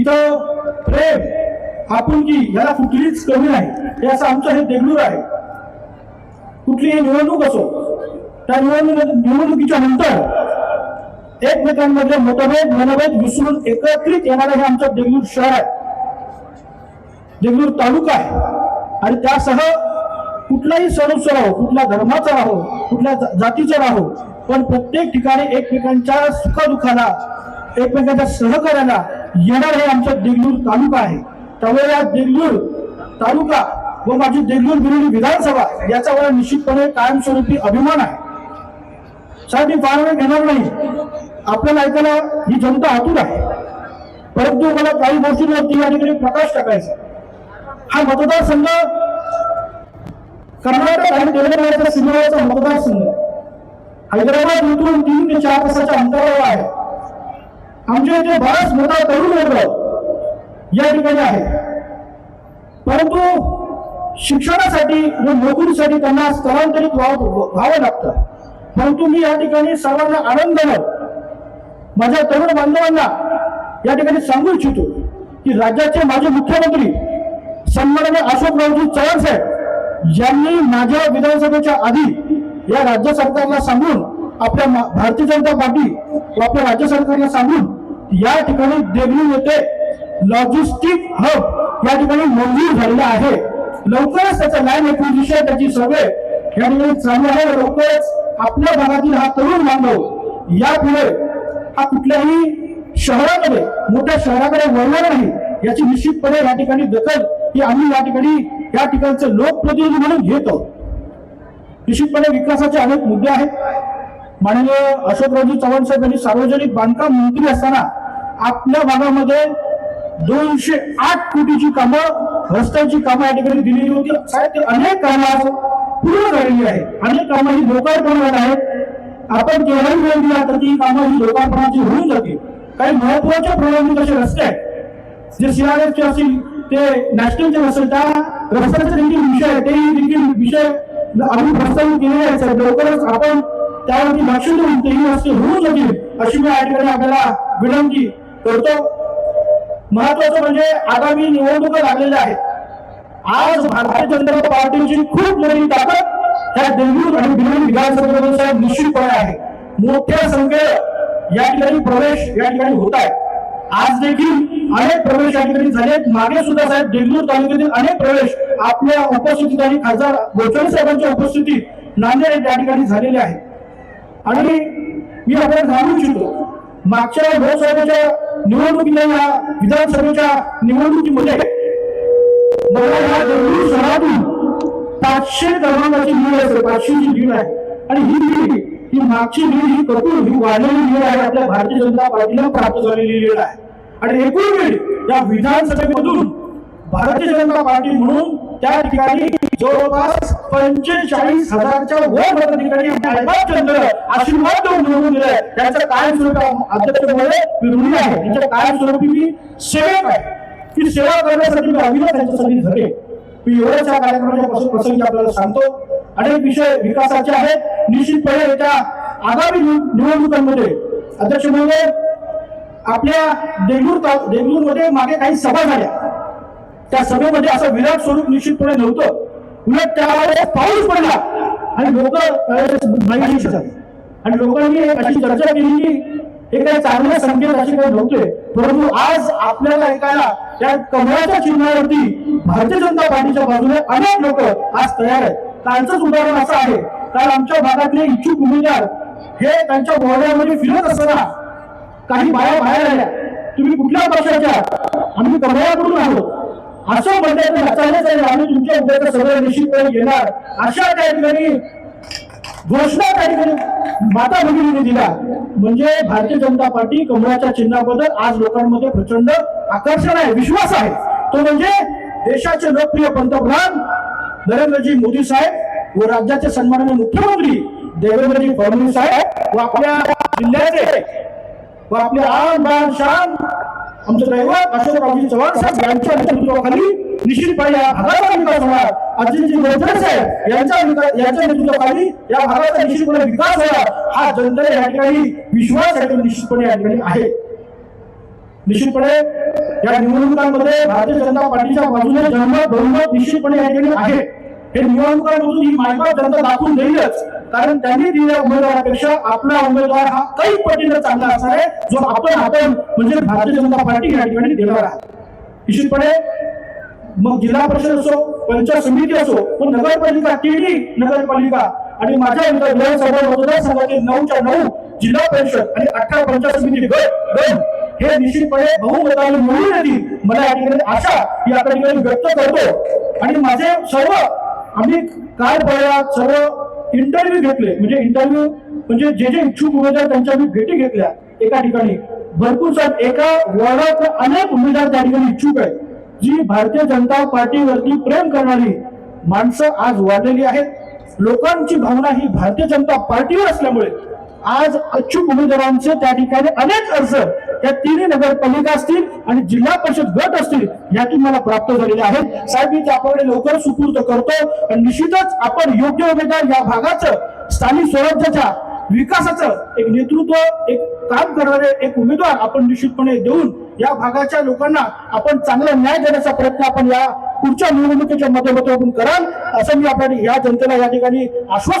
इथं प्रेम आपुलकी याला कुठलीच कमी नाही हे असं आमचं हे देगलूर आहे. कुठलीही निवडणूक असो त्या निवडणूक निवडणुकीच्या नंतर एकमेकांमध्ये मतभेद मनभेद विसरून एकत्रित येणारं हे आमचं देगलूर शहर आहे. देगलूर तालुका आहे. आणि त्यासह कुठलाही सण राहो हो, कुठल्या धर्माचा राहो कुठल्या जातीचा राहो पण प्रत्येक ठिकाणी एकमेकांच्या सुखदुःखाला एकमेकांच्या सहकार्याला येणार हे आमचा देगलूर तालुका आहे. त्यामुळे या देगलूर तालुका व माझी देगलूर विरोधी विधानसभा याचा मला निश्चितपणे कायमस्वरूपी अभिमान आहे. साहेब मी फार वेळ घेणार नाही. आपल्याला ऐकायला ही जनता आतुर आहे. परंतु मला काही गोष्टींवरती या ठिकाणी प्रकाश टाकायचा हा मतदारसंघ कर्नाटक आणि तेलंगणाच्या सीमेवरचा मतदारसंघ हैदराबाद इथून तीन ते चार तासाच्या अंतरावर आहे. आमच्या इथे बराच मोठा तरुण वर्ग या ठिकाणी आहे. परंतु शिक्षणासाठी व नोकरीसाठी त्यांना स्थलांतरित व्हावं व्हावं लागतं. परंतु मी या ठिकाणी सर्वांना आनंदानं माझ्या तरुण बांधवांना या ठिकाणी सांगू इच्छितो की राज्याचे माजी मुख्यमंत्री सन्माननीय अशोकरावजी चव्हाण साहेब यांनी माझ्या विधानसभेच्या आधी या राज्य सरकारला सांगून आपल्या भारतीय जनता पार्टी व आपल्या राज्य सरकारला सांगून या ठिकाणी देगलू येथे लॉजिस्टिक हब या ठिकाणी मंजूर झालेला आहे. लवकरच त्याचा लँड एक्विजिशन त्याची सर्वे या ठिकाणी चालू आहे. लवकरच आपल्या भागातील हा तरुण बांधव यापुढे हा कुठल्याही शहरामध्ये मोठ्या शहराकडे वळणार नाही याची निश्चितपणे या ठिकाणी दखल ही आम्ही या ठिकाणी या ठिकाणचे लोकप्रतिनिधी म्हणून घेत. आहोत निश्चितपणे विकासाचे अनेक मुद्दे आहेत. माननीय अशोकरावजी चव्हाण साहेब यांनी सार्वजनिक बांधकाम मंत्री असताना आपल्या भागामध्ये दोनशे आठ कोटीची कामं रस्त्याची कामं या ठिकाणी दिलेली होती. साहेब अनेक कामं आज पूर्ण झालेली आहेत. अनेक कामं ही लोकार्पणात आहेत. आपण केव्हाही वेळ दिला तर ती कामं ही लोकार्पणाची होऊन जाते काही महत्त्वाच्या प्रलंबित असे रस्ते आहेत? जे सीआरएफचे असतील ते नॅशनलचे नसेल त्या रस्त्याचे देखील विषय आहे तेही देखील विषय आम्ही प्रस्तावित केलेले आहेत. सर लवकरच आपण त्यावरती लक्ष देऊन ते रस्ते होऊ शकेल अशी मी या ठिकाणी आपल्याला विनंती करतो. महत्वाचं म्हणजे आगामी निवडणुका लागलेल्या आहेत. आज भारतीय जनता पार्टीची खूप मोठी ताकद त्या देगलूर आणि बिलोली विधानसभेमध्ये निश्चितपणे आहे. मोठ्या संख्येनं या ठिकाणी प्रवेश या ठिकाणी होत आहे. आज देखील अनेक प्रवेश या ठिकाणी झाले मागे सुद्धा साहेब देगलूर तालुक्यातील अनेक प्रवेश आपल्या उपस्थितीत आणि खासदार गोचरे साहेबांच्या उपस्थितीत नांदेड या ठिकाणी झालेले आहेत. आणि मी आपल्याला सांगू इच्छितो मागच्या लोकसभेच्या निवडणुकीच्या या विधानसभेच्या निवडणुकीमध्ये मला या दोन्ही शहरातून पाचशे क्रमांकाची लीड असते पाचशेची लीड आहे. आणि ही लीड ही मागची लीड ही कपूर ही वाढलेली लीड आहे आपल्या भारतीय जनता पार्टीला प्राप्त झालेली लीड आहे. आणि एकूण वेळ या विधानसभेमधून भारतीय जनता पार्टी म्हणून त्या ठिकाणी जवळपास पंचेचाळीस हजारच्या वर ठिकाणी चंद्र आशीर्वाद देऊन निवडून दिले त्याचं कायमस्वरूपी अध्यक्षपदे मी ऋणी आहे. त्यांच्या कायमस्वरूपी मी सेवक आहे. ती सेवा करण्यासाठी मी अभिनय त्यांच्यासाठी झटे मी एवढ्याच या कार्यक्रमाच्या प्रसंगी आपल्याला सांगतो. अनेक विषय विकासाचे आहेत. निश्चितपणे येत्या आगामी निवडणुकांमध्ये अध्यक्ष महोदय आपल्या देगलूर देगलूरमध्ये मागे काही सभा झाल्या. त्या सभेमध्ये असं विराट स्वरूप निश्चितपणे नव्हतं. उलट त्यावेळेस पाऊस पडला. आणि लोक त्यावेळेस आणि लोकांनी अशी चर्चा केली की हे काही चांगले संकेत असे काही नव्हते. परंतु आज आपल्याला ऐकायला त्या कमळाच्या चिन्हावरती भारतीय जनता पार्टीच्या बाजूने अनेक लोक आज तयार आहेत. त्यांचंच उदाहरण असं आहे. कारण आमच्या भागातले इच्छुक उमेदवार हे त्यांच्या बोर्डामध्ये फिरत असताना काही बाया बाहेर आल्या. तुम्ही कुठल्या पक्षाच्या? आम्ही कमळाकडून आहोत. असं म्हणतात तर आहे आम्ही तुमच्या उद्याचं सगळं निश्चितपणे घेणार. अशा त्या ठिकाणी घोषणा त्या ठिकाणी माता भगिनीने दिला म्हणजे भारतीय जनता पार्टी कमळाच्या चिन्हाबद्दल आज लोकांमध्ये प्रचंड आकर्षण आहे विश्वास आहे. तो म्हणजे देशाचे लोकप्रिय पंतप्रधान नरेंद्रजी मोदी साहेब व राज्याचे सन्माननीय मुख्यमंत्री देवेंद्रजी फडणवीस साहेब व आपल्या जिल्ह्याचे व आपले आम बान शान आमचे दैवत अशोक अशोकरावजी चव्हाण साहेब यांच्या नेतृत्वाखाली निश्चितपणे या भागाचा विकास होणार. अजितजी गोचरे साहेब यांच्या यांच्या नेतृत्वाखाली या भागाचा निश्चितपणे विकास होणार. हा जनतेने या ठिकाणी विश्वास या निश्चितपणे या ठिकाणी आहे. निश्चितपणे या निवडणुकांमध्ये भारतीय जनता पार्टीच्या बाजूने जनमत बहुमत निश्चितपणे या ठिकाणी आहे. हे निवडणुकांमधून ही मायबाप जनता दाखवून देईलच. कारण त्यांनी दिलेल्या उमेदवारापेक्षा आपला उमेदवार हा काही पटीनं चांगला असणार आहे जो आपण आपण म्हणजे भारतीय जनता पार्टी या ठिकाणी देणार आहे निश्चितपणे मग जिल्हा परिषद असो पंचायत समिती असो पण नगरपालिका तिन्ही नगरपालिका आणि माझ्या इथं विधानसभा मतदारसंघातील नऊच्या नऊ जिल्हा परिषद आणि अठरा पंचायत समिती गट गण हे निश्चितपणे बहुमताने मिळून येतील. मला या ठिकाणी आशा या ठिकाणी व्यक्त करतो. आणि माझे सर्व आम्ही काल परवा सर्व इंटरव्ह्यू घेतले. म्हणजे इंटरव्ह्यू म्हणजे जे जे इच्छुक उमेदवार त्यांच्या मी भेटी घेतल्या एका ठिकाणी. भरपूर साहेब एका वॉर्डात अनेक उमेदवार त्या ठिकाणी इच्छुक आहेत. जी भारतीय जनता पार्टीवरती प्रेम करणारी माणसं आज वाढलेली आहेत. लोकांची भावना ही भारतीय जनता पार्टीवर असल्यामुळे आज अचूक उमेदवारांचे त्या ठिकाणी अनेक अर्ज त्या तिन्ही नगरपालिका असतील आणि जिल्हा परिषद गट असतील यातून मला प्राप्त झालेले आहेत. साहेब मी ते आपल्याकडे लवकर सुपूर्द करतो. आणि निश्चितच आपण योग्य उमेदवार या भागाचं स्थानिक स्वराज्याच्या विकासाचं एक नेतृत्व एक काम करणारे एक उमेदवार आपण निश्चितपणे देऊन या भागाच्या लोकांना आपण चांगला न्याय देण्याचा प्रयत्न आपण या पुढच्या निवडणुकीच्या माध्यमातून आपण कराल असं मी आपल्या या जनतेला या ठिकाणी आश्वासन